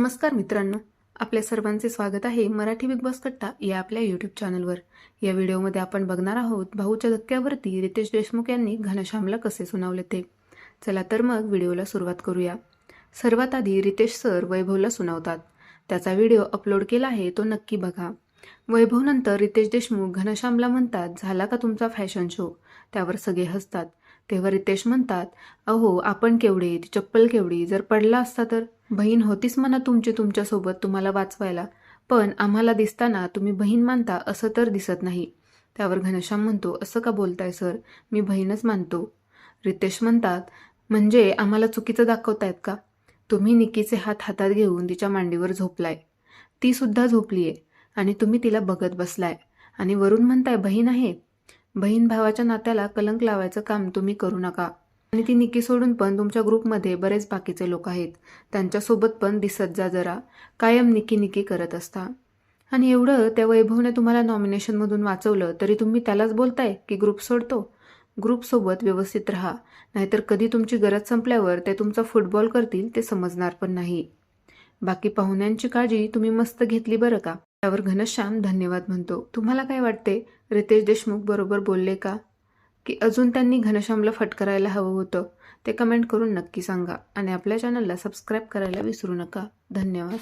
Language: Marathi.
नमस्कार मित्रांनो आपल्या सर्वांचे स्वागत आहे मराठी बिग बॉस कट्टा या आपल्या यूट्यूब चॅनलवर या व्हिडिओमध्ये आपण बघणार आहोत भाऊच्या धक्क्यावरती रितेश देशमुख यांनी घनश्यामला कसे सुनावले ते. चला तर मग व्हिडिओला सुरुवात करूया. सर्वात आधी रितेश सर वैभवला सुनावतात. त्याचा व्हिडिओ अपलोड केला आहे तो नक्की बघा. वैभवनंतर रितेश देशमुख घनश्यामला म्हणतात झाला का तुमचा फॅशन शो त्यावर सगळे हसतात. तेव्हा रितेश म्हणतात अहो आपण केवढे? ती चप्पल केवढी? जर पडला असता तर? बहीण होतीच म्हणा तुमची तुमच्यासोबत तुम्हाला वाचवायला. पण आम्हाला दिसताना तुम्ही बहीण मानता असं तर दिसत नाही. त्यावर घनश्याम म्हणतो असं का बोलताय सर? मी बहीणच मानतो. रितेश म्हणतात म्हणजे आम्हाला चुकीचं दाखवतायत का? तुम्ही निकीचे हात हातात घेऊन तिच्या मांडीवर झोपलाय. ती सुद्धा आहे आणि तुम्ही तिला बघत बसलाय. आणि वरून म्हणताय बहीण आहे. बहीण भावाच्या नात्याला कलंक लावायचं काम तुम्ही करू नका. आणि ती निकी सोडून पण तुमच्या ग्रुपमध्ये बरेच बाकीचे लोक आहेत. त्यांच्यासोबत पण दिसत जा जरा. कायम निकी निकी करत असता. आणि एवढं त्या वैभवने तुम्हाला नॉमिनेशनमधून वाचवलं तरी तुम्ही त्यालाच बोलताय की ग्रुप सोडतो? ग्रुपसोबत व्यवस्थित राहा. नाहीतर कधी तुमची गरज संपल्यावर ते तुमचा फुटबॉल करतील ते समजणार पण नाही. बाकी पाहुण्यांची काळजी तुम्ही मस्त घेतली बरं का? त्यावर घनश्याम धन्यवाद म्हणतो. तुम्हाला काय वाटते? रितेश देशमुख बरोबर बोलले का? की अजून त्यांनी घनश्यामला फटकारायला हवं होतं. ते कमेंट करून नक्की सांगा आणि आपल्या चॅनलला सबस्क्राईब करायला विसरू नका. धन्यवाद.